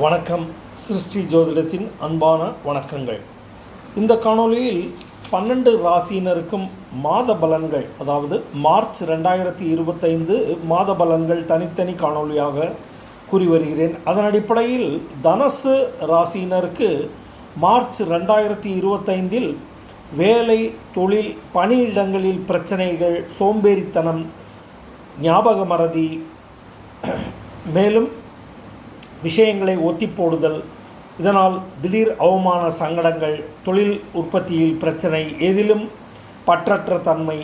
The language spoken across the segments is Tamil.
வணக்கம். சிருஷ்டி ஜோதிடத்தின் அன்பான வணக்கங்கள். இந்த காணொளியில் பன்னெண்டு ராசியினருக்கும் மாத பலன்கள் அதாவது மார்ச் ரெண்டாயிரத்தி இருபத்தைந்து மாத பலன்கள் தனித்தனி காணொளியாக கூறி வருகிறேன். அதன் அடிப்படையில் தனசு ராசியினருக்கு மார்ச் ரெண்டாயிரத்தி இருபத்தைந்தில் வேலை தொழில் பணியிடங்களில் பிரச்சனைகள் சோம்பேறித்தனம் ஞாபக மறதி மேலும் விஷயங்களை ஒத்தி போடுதல். இதனால் திடீர் அவமான சங்கடங்கள் தொழில் உற்பத்தியில் பிரச்சனை எதிலும் பற்றற்ற தன்மை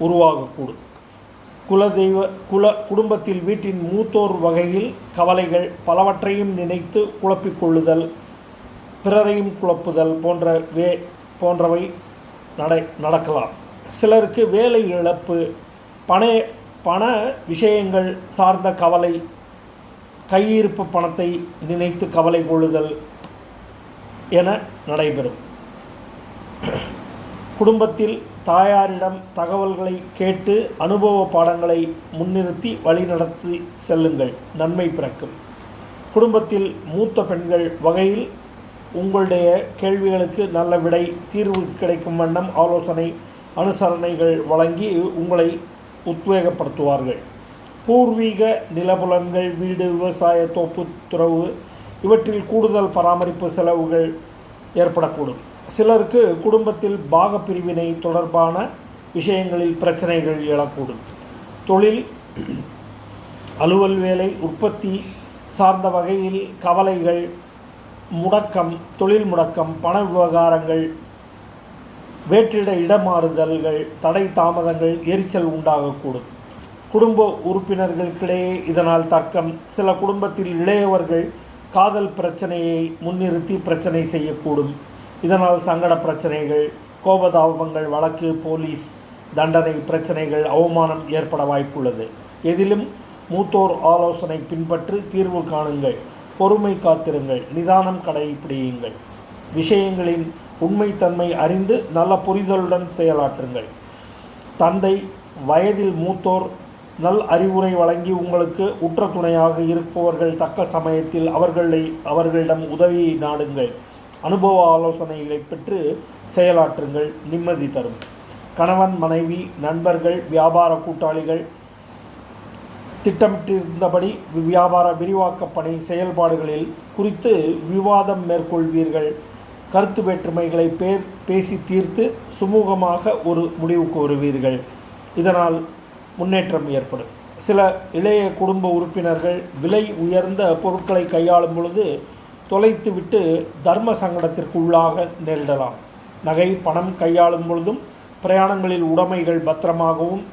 உருவாகக்கூடும். குலதெய்வ குல குடும்பத்தில் வீட்டின் மூத்தோர் வகையில் கவலைகள் பலவற்றையும் நினைத்து குழப்பிக் கொள்ளுதல் பிறரையும் குழப்புதல் போன்ற வே போன்றவை நடை நடக்கலாம். சிலருக்கு வேலை இழப்பு பண பண விஷயங்கள் சார்ந்த கவலை கையிருப்பு பணத்தை நினைத்து கவலை கொள்ளுதல் என நடைபெறும். குடும்பத்தில் தாயாரிடம் தகவல்களை கேட்டு அனுபவ பாடங்களை முன்னிறுத்தி வழிநடத்தி செல்லுங்கள். நன்மை பிறக்கும். குடும்பத்தில் மூத்த பெண்கள் வகையில் உங்களுடைய கேள்விகளுக்கு நல்ல விடை தீர்வு கிடைக்கும் வண்ணம் ஆலோசனை அனுசரணைகள் வழங்கி உங்களை உத்வேகப்படுத்துவார்கள். பூர்வீக நிலபுலன்கள் வீடு விவசாய தோப்பு துறவு இவற்றில் கூடுதல் பராமரிப்பு செலவுகள் ஏற்படக்கூடும். சிலருக்கு குடும்பத்தில் பாகப்பிரிவினை தொடர்பான விஷயங்களில் பிரச்சனைகள் எழக்கூடும். தொழில் அலுவல் வேலை உற்பத்தி சார்ந்த வகையில் கவலைகள் முடக்கம் தொழில் முடக்கம் பண விவகாரங்கள் வேற்றிட இடமாறுதல்கள் தடை தாமதங்கள் எரிச்சல் உண்டாகக்கூடும். குடும்ப உறுப்பினர்களுக்கிடையே இதனால் தர்க்கம். சில குடும்பத்தில் இளையவர்கள் காதல் பிரச்சனையை முன்னிறுத்தி பிரச்சனை செய்யக்கூடும். இதனால் சங்கட பிரச்சனைகள் கோபதாபங்கள் வழக்கு போலீஸ் தண்டனை பிரச்சனைகள் அவமானம் ஏற்பட வாய்ப்புள்ளது. எதிலும் மூத்தோர் ஆலோசனை பின்பற்றி தீர்வு காணுங்கள். பொறுமை காத்திருங்கள். நிதானம் கடைபிடியுங்கள் விஷயங்களின் உண்மைத்தன்மை அறிந்து நல்ல புரிதலுடன் செயலாற்றுங்கள். தந்தை வயதில் மூத்தோர் நல் அறிவுரை வழங்கி உங்களுக்கு உற்ற துணையாக இருப்பவர்கள் தக்க சமயத்தில் அவர்களை அவர்களிடம் உதவியை நாடுங்கள். அனுபவ ஆலோசனைகளை பெற்று செயலாற்றுங்கள் நிம்மதி தரும். கணவன் மனைவி நண்பர்கள் வியாபார கூட்டாளிகள் திட்டமிட்டிருந்தபடி வியாபார விரிவாக்க பணி செயல்பாடுகளில் குறித்து விவாதம் மேற்கொள்வீர்கள். கருத்து வேற்றுமைகளை பேர் பேசி தீர்த்து சுமூகமாக ஒரு முடிவுக்கு வருவீர்கள் இதனால் முன்னேற்றம் ஏற்படும். சில இளைய குடும்ப உறுப்பினர்கள் விலை உயர்ந்த பொருட்களை கையாளும் பொழுது தொலைத்துவிட்டு தர்ம சங்கடத்திற்கு உள்ளாக நேரிடலாம். நகை பணம் கையாளும் பொழுதும் பிரயாணங்களில் உடைமைகள் பத்திரமாகவும்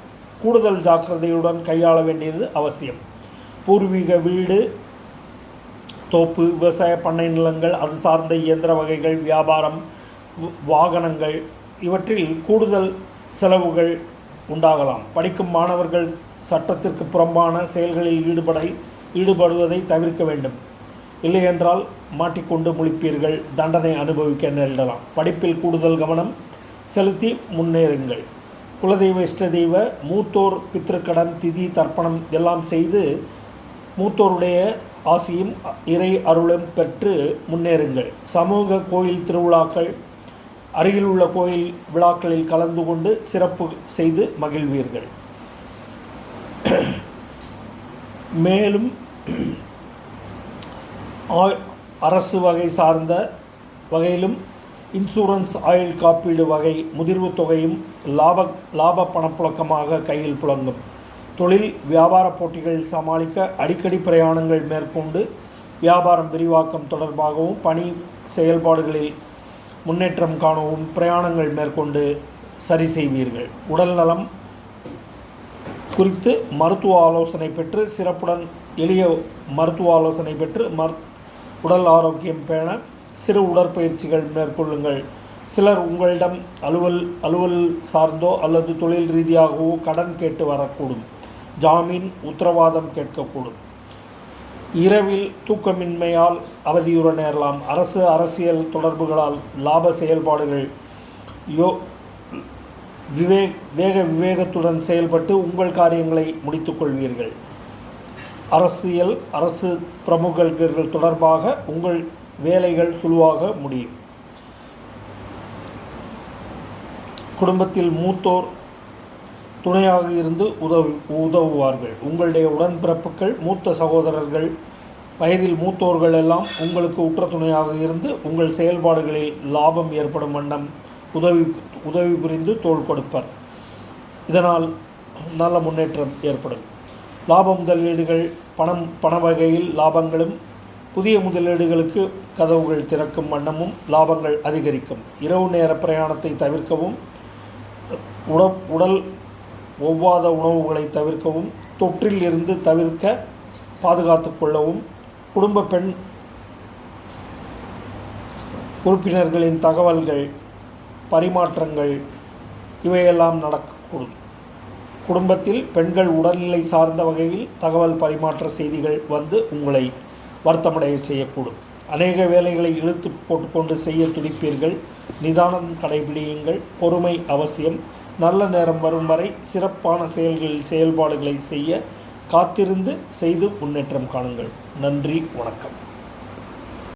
கூடுதல் ஜாக்கிரதையுடன் கையாள வேண்டியது அவசியம். பூர்வீக வீடு தோப்பு விவசாய பண்ணை நிலங்கள் அது சார்ந்த இயந்திர வகைகள் வியாபாரம் வாகனங்கள் இவற்றில் கூடுதல் செலவுகள் உண்டாகலாம். படிக்கும் மாணவர்கள் சட்டத்திற்கு புறம்பான செயல்களில் ஈடுபட ஈடுபடுவதை தவிர்க்க வேண்டும். இல்லையென்றால் மாட்டிக்கொண்டு முழிப்பீர்கள் தண்டனை அனுபவிக்க நேரிடலாம். படிப்பில் கூடுதல் கவனம் செலுத்தி முன்னேறுங்கள். குலதெய்வ இஷ்டதெய்வ மூத்தோர் பித்திருக்கடன் திதி தர்ப்பணம் எல்லாம் செய்து மூத்தோருடைய ஆசியும் இறை அருளும் பெற்று முன்னேறுங்கள். சமூக கோயில் திருவிழாக்கள் அருகில் உள்ள கோயில் விழாக்களில் கலந்து கொண்டு சிறப்பு செய்து மகிழ்வீர்கள். மேலும் அரசு வகை சார்ந்த வகையிலும் இன்சூரன்ஸ் ஆயுள் காப்பீடு வகை முதிர்வு தொகையும் லாப லாப பணப்புழக்கமாக கையில் புழங்கும் தொழில் வியாபார போட்டிகள் சமாளிக்க அடிக்கடி பிரயாணங்கள் மேற்கொண்டு வியாபாரம் விரிவாக்கம் தொடர்பாகவும் பணி செயல்பாடுகளில் முன்னேற்றம் காணவும் பிரயாணங்கள் மேற்கொண்டு சரி செய்வீர்கள். உடல் நலம் குறித்து மருத்துவ ஆலோசனை பெற்று சிறப்புடன் எளிய மருத்துவ ஆலோசனை பெற்று மர் உடல் ஆரோக்கியம் பேண சிறு உடற்பயிற்சிகள் மேற்கொள்ளுங்கள். சிலர் உங்களிடம் அலுவல் அலுவல் சார்ந்தோ அல்லது தொழில் ரீதியாகவோ கடன் கேட்டு வரக்கூடும். ஜாமீன் உத்தரவாதம் கேட்கக்கூடும். இரவில் தூக்கமின்மையால் அவதியுற நேரலாம் அரசு அரசியல் தொடர்புகளால் லாப செயல்பாடுகள் யோ விவேக் வேக விவேகத்துடன் செயல்பட்டு உங்கள் காரியங்களை முடித்துக்கொள்வீர்கள் அரசியல் அரசு பிரமுகர்கள் தொடர்பாக உங்கள் வேலைகள் சுழுவாக முடியும். குடும்பத்தில் மூத்தோர் துணையாக இருந்து உதவி உதவுவார்கள். உங்களுடைய உடன்பிறப்புகள் மூத்த சகோதரர்கள் வயதில் மூத்தோர்கள் எல்லாம் உங்களுக்கு உற்ற துணையாக இருந்து உங்கள் செயல்பாடுகளில் லாபம் ஏற்படும் வண்ணம் உதவி உதவி புரிந்து தோள் கொடுப்பர். இதனால் நல்ல முன்னேற்றம் ஏற்படும். லாப முதலீடுகள் பணம் பண வகையில் லாபங்களும் புதிய முதலீடுகளுக்கு கதவுகள் திறக்கும் வண்ணமும் லாபங்கள் அதிகரிக்கும். இரவு நேர பிரயாணத்தை தவிர்க்கவும் உட உடல் ஒவ்வாத உணவுகளை தவிர்க்கவும் தொற்றில் இருந்து தவிர்க்க பாதுகாத்து கொள்ளவும் குடும்ப பெண் உறுப்பினர்களின் தகவல்கள் பரிமாற்றங்கள் இவையெல்லாம் நடக்கக்கூடும். குடும்பத்தில் பெண்கள் உடல்நிலை சார்ந்த வகையில் தகவல் பரிமாற்ற செய்திகள் வந்து உங்களை வருத்தமடைய செய்யக்கூடும். அநேக வேலைகளை இழுத்து போட்டுக்கொண்டு செய்ய துடிப்பீர்கள். நிதானம் கடைபிடியுங்கள். பொறுமை அவசியம். நல்ல நேரம் வரும் வரை சிறப்பான செயல்களில் செயல்பாடுகளை செய்ய காத்திருந்து செய்து முன்னேற்றம் காணுங்கள். நன்றி வணக்கம்.